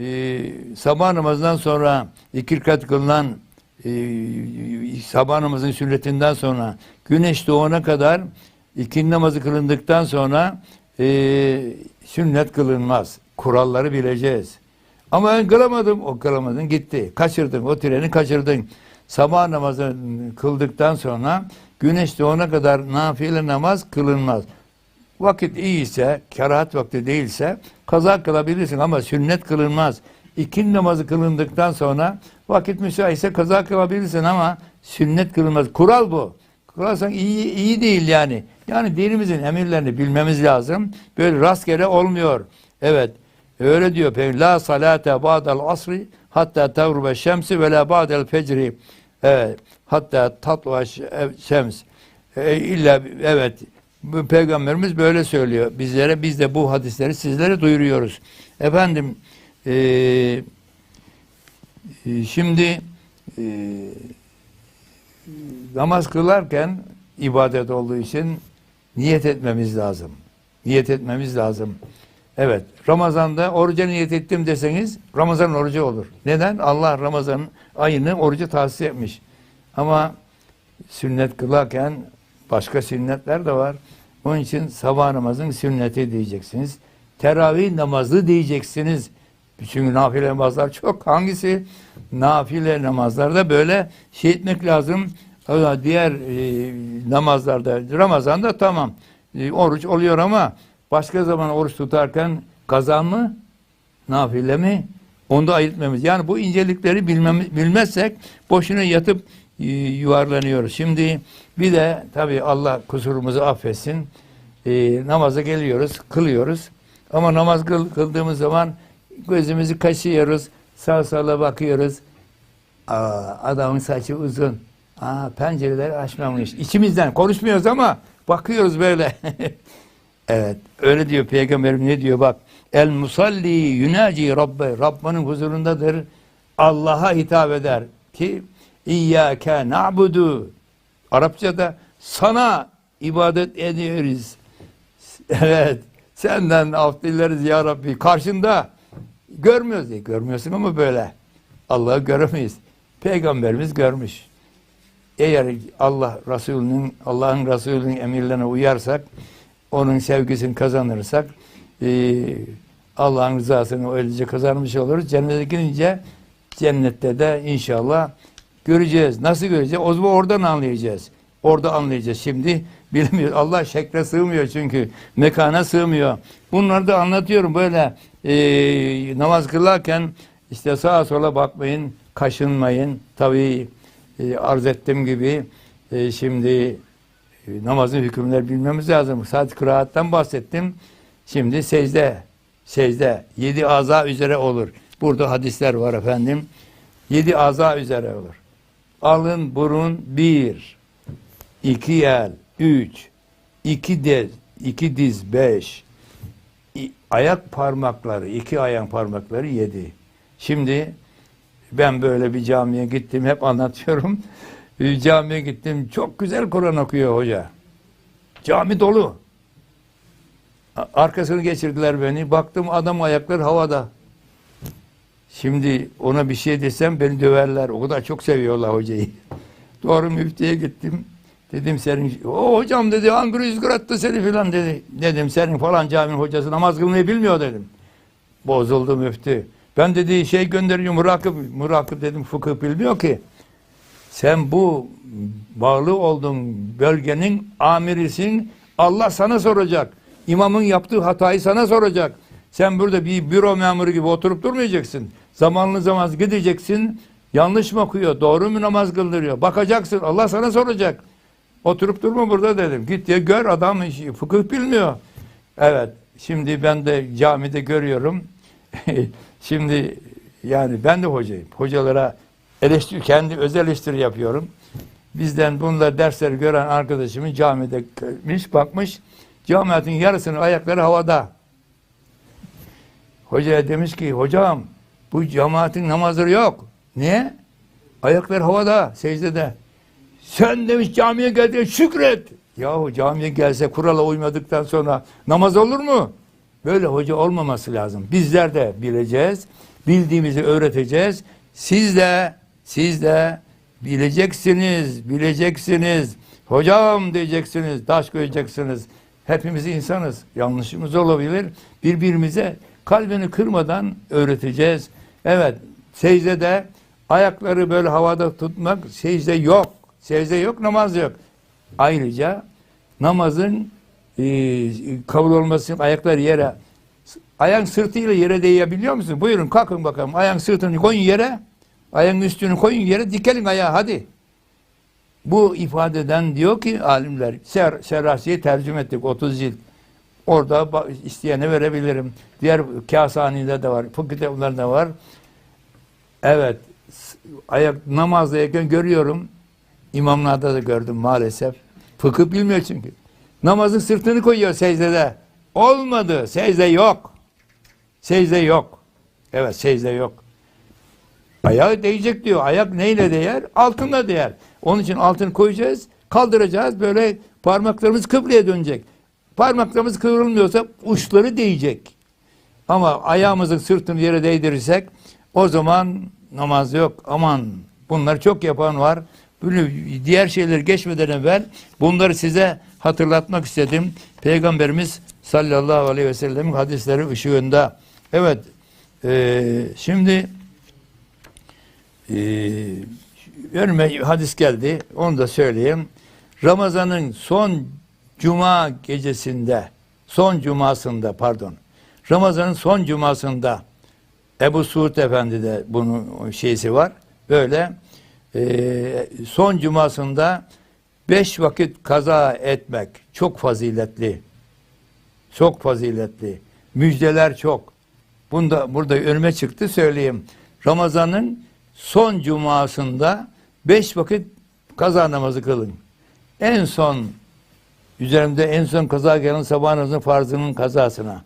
Ee, sabah namazından sonra iki rekat kılınan e, sabah namazının sünnetinden sonra güneş doğana kadar ikindi namazı kılındıktan sonra e, sünnet kılınmaz. Kuralları bileceğiz. Ama ben kılamadım. O kılamadın gitti. Kaçırdın. O treni kaçırdın. Sabah namazını kıldıktan sonra güneş doğana kadar nafile namaz kılınmaz. Vakit iyiyse, kerahat vakti değilse kaza kılabilirsin ama sünnet kılınmaz. İkin namazı kılındıktan sonra vakit müsaitse kaza kılabilirsin ama sünnet kılınmaz. Kural bu. Kılarsan iyi, iyi değil yani. Yani dinimizin emirlerini bilmemiz lazım. Böyle rastgele olmuyor. Evet. Öyle diyor Peygamber. La salate ba'del asri hatta tavrube şemsi ve la ba'del fecri. Evet. Hatta tatlu şems. E, illa evet peygamberimiz böyle söylüyor bizlere. Biz de bu hadisleri sizlere duyuruyoruz. Efendim e, e, şimdi e, namaz kılarken ibadet olduğu için niyet etmemiz lazım. Niyet etmemiz lazım. Evet. Ramazan'da oruca niyet ettim deseniz Ramazan orucu olur. Neden? Allah Ramazan ayını orucu tahsis etmiş. Ama sünnet kılarken başka sünnetler de var. Onun için sabah namazın sünneti diyeceksiniz. Teravih namazı diyeceksiniz. Çünkü nafile namazlar çok. Hangisi? Nafile namazlarda böyle şey etmek lazım. Diğer e, namazlarda, Ramazan'da tamam. E, oruç oluyor ama başka zaman oruç tutarken kaza mı? Nafile mi? Onu da ayırtmamız. Yani bu incelikleri bilmemiz, bilmezsek boşuna yatıp yuvarlanıyoruz. Şimdi bir de tabii Allah kusurumuzu affetsin. E, namaza geliyoruz, kılıyoruz. Ama namaz kıl, kıldığımız zaman gözümüzü kaşıyoruz, sağ sola bakıyoruz. Aa, adamın saçı uzun. Aa, pencereleri açmamış. İçimizden konuşmuyoruz ama bakıyoruz böyle. evet, öyle diyor Peygamberim ne diyor bak. El musalli yunaci rabbe. Rabbinin huzurundadır. Allah'a hitap eder ki İyyâke na'budu. Arapçada sana ibadet ediyoruz. Evet. Senden af dileriz ya Rabbi. Karşında görmüyoruz diye. Görmüyorsun ama böyle. Allah'ı göremeyiz. Peygamberimiz görmüş. Eğer Allah Resulü'nün Allah'ın Resulü'nün emirlerine uyarsak, onun sevgisini kazanırsak, e, Allah'ın rızasını öylece kazanmış oluruz. Cennete girince cennette de inşallah göreceğiz. Nasıl göreceğiz? O zaman oradan anlayacağız. Orada anlayacağız. Şimdi bilmiyoruz. Allah şekle sığmıyor çünkü. Mekana sığmıyor. Bunları da anlatıyorum böyle e, namaz kılarken işte sağa sola bakmayın, kaşınmayın. Tabii e, arz ettiğim gibi e, şimdi e, namazın hükümleri bilmemiz lazım. Sadece kıraattan bahsettim. Şimdi secde, secde yedi aza üzere olur. Burada hadisler var efendim. Yedi aza üzere olur. Alın, burun bir, iki el, üç, iki diz, iki diz beş, ayak parmakları, iki ayak parmakları yedi. Şimdi ben böyle bir camiye gittim, hep anlatıyorum. Camiye gittim, çok güzel Kur'an okuyor hoca. Cami dolu. Arkasını geçirdiler beni. Baktım adam ayakları havada. Şimdi ona bir şey desem beni döverler. O kadar çok seviyorlar hocayı. Doğru müftüye gittim. Dedim senin, o hocam dedi hangi rüzgar attı seni filan dedi. Dedim senin falan caminin hocası namaz kılmayı bilmiyor dedim. Bozuldu müftü. Ben dedi şey gönderiyor murakip. Murakip dedim fıkıh bilmiyor ki. Sen bu bağlı olduğun bölgenin amirisin. Allah sana soracak. İmamın yaptığı hatayı sana soracak. Sen burada bir büro memuru gibi oturup durmayacaksın. Zamanlı zaman gideceksin. Yanlış mı okuyor? Doğru mu namaz kıldırıyor? Bakacaksın. Allah sana soracak. Oturup durma burada dedim. Git ya gör adam fıkıh bilmiyor. Evet. Şimdi ben de camide görüyorum. şimdi yani ben de hocayım. Hocalara eleştiri, kendi özel eleştiri yapıyorum. Bizden bunlar dersleri gören arkadaşımın camide gelmiş, bakmış. Camiatin yarısının ayakları havada. Hocaya demiş ki hocam bu cemaatin namazları yok. Niye? Ayaklar havada, secdede. Sen demiş camiye geldin şükret. Yahu camiye gelse kurala uymadıktan sonra namaz olur mu? böyle hoca olmaması lazım. Bizler de bileceğiz. Bildiğimizi öğreteceğiz. Siz de siz de bileceksiniz, bileceksiniz. Hocam diyeceksiniz, taş koyacaksınız. Hepimiz insanız. Yanlışımız olabilir. Birbirimize kalbini kırmadan öğreteceğiz. Evet, secdede ayakları böyle havada tutmak secde yok. Secde yok, namaz yok. Ayrıca namazın e, kabul olması için ayaklar yere ayağın sırtıyla yere değebiliyor musun? Buyurun kalkın bakalım. Ayağın sırtını koyun yere. Ayağın üstünü koyun yere. Dikelin ayağı hadi. Bu ifadeden diyor ki alimler Ser, Serrasi'yi tercüme ettik 30 cilt. Orada isteyene verebilirim. Diğer Kâsani'de de var. Fıkıh kitaplarında var. Evet. Ayak namazdayken görüyorum. İmamlarda da gördüm maalesef. Fıkıh bilmiyor çünkü. Namazın sırtını koyuyor secdede. Olmadı. Secde yok. Secde yok. Evet secde yok. Ayağı değecek diyor. Ayak neyle değer? Altınla değer. Onun için altını koyacağız, kaldıracağız. Böyle parmaklarımız kıbleye dönecek. Parmaklarımız kıvrılmıyorsa uçları değecek. Ama ayağımızın sırtını yere değdirirsek o zaman namaz yok. Aman bunları çok yapan var. Bunu diğer şeyleri geçmeden evvel bunları size hatırlatmak istedim. Peygamberimiz sallallahu aleyhi ve sellem'in hadisleri ışığında. Evet. eee, şimdi önüme hadis geldi. Onu da söyleyeyim. Ramazan'ın son cuma gecesinde, son cumasında pardon. Ramazan'ın son cumasında Ebu Suud Efendi de bunun şeysi var. Böyle eee, son cumasında beş vakit kaza etmek çok faziletli. Çok faziletli. Müjdeler çok. Bunda burada önüme çıktı söyleyeyim. Ramazan'ın son cumasında beş vakit kaza namazı kılın. En son üzerimde en son kaza gelen sabah namazının farzının kazasına.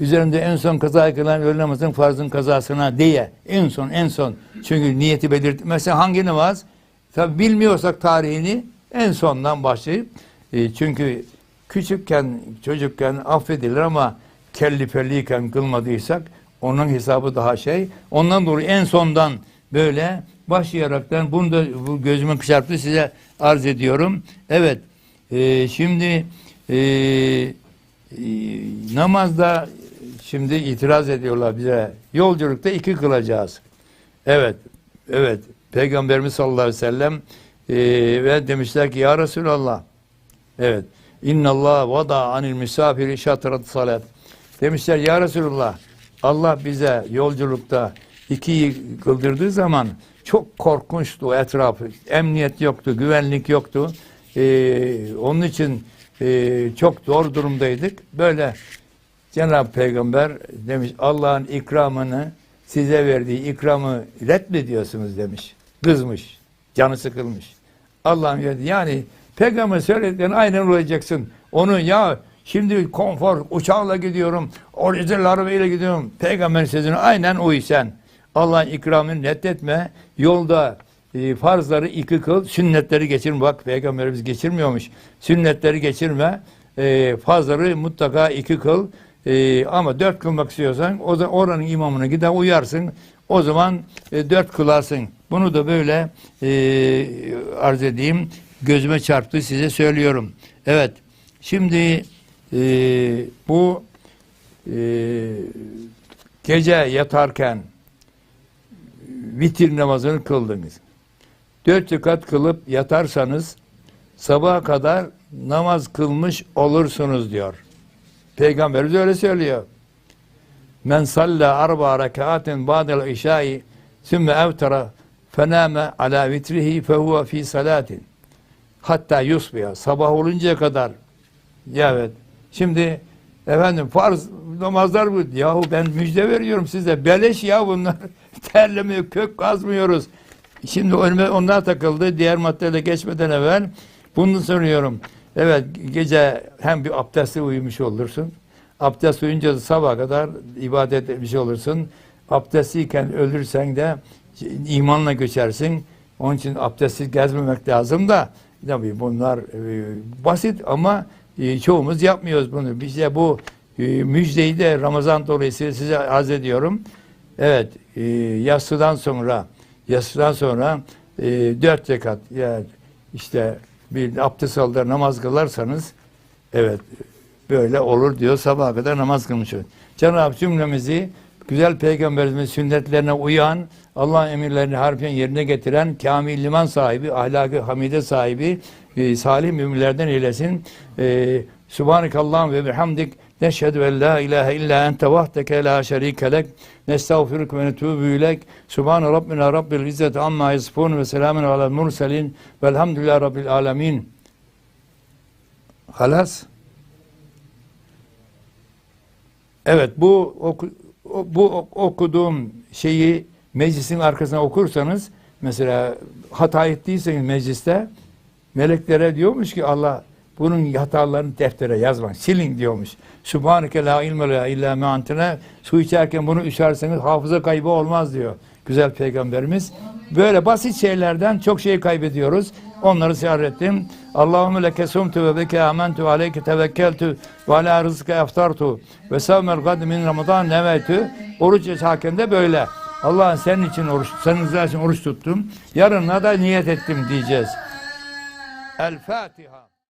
Üzerimde en son kaza kılan öğle namazının farzının kazasına diye. En son en son. Çünkü niyeti belirt. Mesela hangi namaz? Tabi bilmiyorsak tarihini en sondan başlayıp e, çünkü küçükken çocukken affedilir ama kelli felliyken kılmadıysak onun hesabı daha şey. Ondan dolayı en sondan böyle başlayaraktan bunu da bu gözüme çarptı size arz ediyorum. Evet. E, şimdi e, e, namazda şimdi itiraz ediyorlar bize. Yolculukta iki kılacağız. Evet. Evet. Peygamberimiz sallallahu aleyhi ve sellem e, ve demişler ki ya Resulallah evet İnna Allah vada anil misafiri şatrat salat. Demişler ya Resulullah Allah bize yolculukta ikiyi kıldırdığı zaman çok korkunçtu etrafı. Emniyet yoktu, güvenlik yoktu. Ee, onun için e, çok zor durumdaydık. Böyle Cenab-ı Peygamber demiş Allah'ın ikramını size verdiği ikramı ret mi diyorsunuz demiş. Kızmış. Canı sıkılmış. Allah'ın verdiği yani Peygamber söylediklerini aynen olacaksın. Onu ya şimdi konfor uçağla gidiyorum. Orijinal arabayla gidiyorum. Peygamberin sözünü aynen uy. Allah'ın ikramını reddetme. Yolda e, farzları iki kıl, sünnetleri geçirme. Bak Peygamberimiz geçirmiyormuş. Sünnetleri geçirme. E, farzları mutlaka iki kıl. E, ama dört kılmak istiyorsan o da oranın imamına gider uyarsın. O zaman e, dört kılarsın. Bunu da böyle e, arz edeyim. Gözüme çarptı size söylüyorum. Evet. Şimdi bu gece yatarken vitir namazını kıldınız. Dört rekat kılıp yatarsanız sabaha kadar namaz kılmış olursunuz diyor. Peygamberimiz öyle söylüyor. Men salla arba rekaatin ba'del işai sümme evtera fename ala vitrihi fehuve fi salatin. Hatta yusbiya. Sabah oluncaya kadar. Ya evet. Şimdi efendim farz namazlar bu. Yahu ben müjde veriyorum size. Beleş ya bunlar. Terlemiyor, kök kazmıyoruz. Şimdi onlar takıldı. Diğer maddeyle geçmeden evvel bunu soruyorum. Evet gece hem bir abdestle uyumuş olursun. Abdest uyunca da sabah kadar ibadet etmiş olursun. Abdestliyken ölürsen de imanla göçersin. Onun için abdestsiz gezmemek lazım da tabii bunlar e, basit ama e, çoğumuz yapmıyoruz bunu. Bize bu e, müjdeyi de Ramazan dolayısıyla size arz ediyorum. Evet, yatsıdan sonra, yatsıdan sonra e, dört rekat, yani işte bir abdest alır namaz kılarsanız, evet, böyle olur diyor sabaha kadar namaz kılmış olur. Cenab-ı cümlemizi güzel peygamberimizin sünnetlerine uyan, Allah'ın emirlerini harfiyen yerine getiren, kamil liman sahibi, ahlakı hamide sahibi, e, salih müminlerden eylesin. E, Subhanakallahum ve bihamdik neşhedü en la ilahe illa ente vahdeke la şerike lek nestağfiruk ve netûbü ilek Subhan Rabbina Rabbil İzzeti amma yasifun ve selamun alel murselin velhamdülillahi Rabbil alemin. Halas. Evet bu bu ok- okuduğum şeyi meclisin arkasına okursanız mesela hata ettiyseniz mecliste meleklere diyormuş ki Allah bunun hatalarını deftere yazma. Silin diyormuş. Subhaneke la ilme la illa me antine. Su içerken bunu içerseniz hafıza kaybı olmaz diyor. Güzel peygamberimiz. Böyle basit şeylerden çok şey kaybediyoruz. Onları ziyaret ettim. Allahümme leke sumtu ve beke amentu aleyke tevekkeltu ve ala rızkı eftartu ve sevmel gad min ramazan nevetü. Oruç açarken de böyle. Allah'ın senin için oruç, senin için oruç tuttum. Yarına da niyet ettim diyeceğiz. El Fatiha.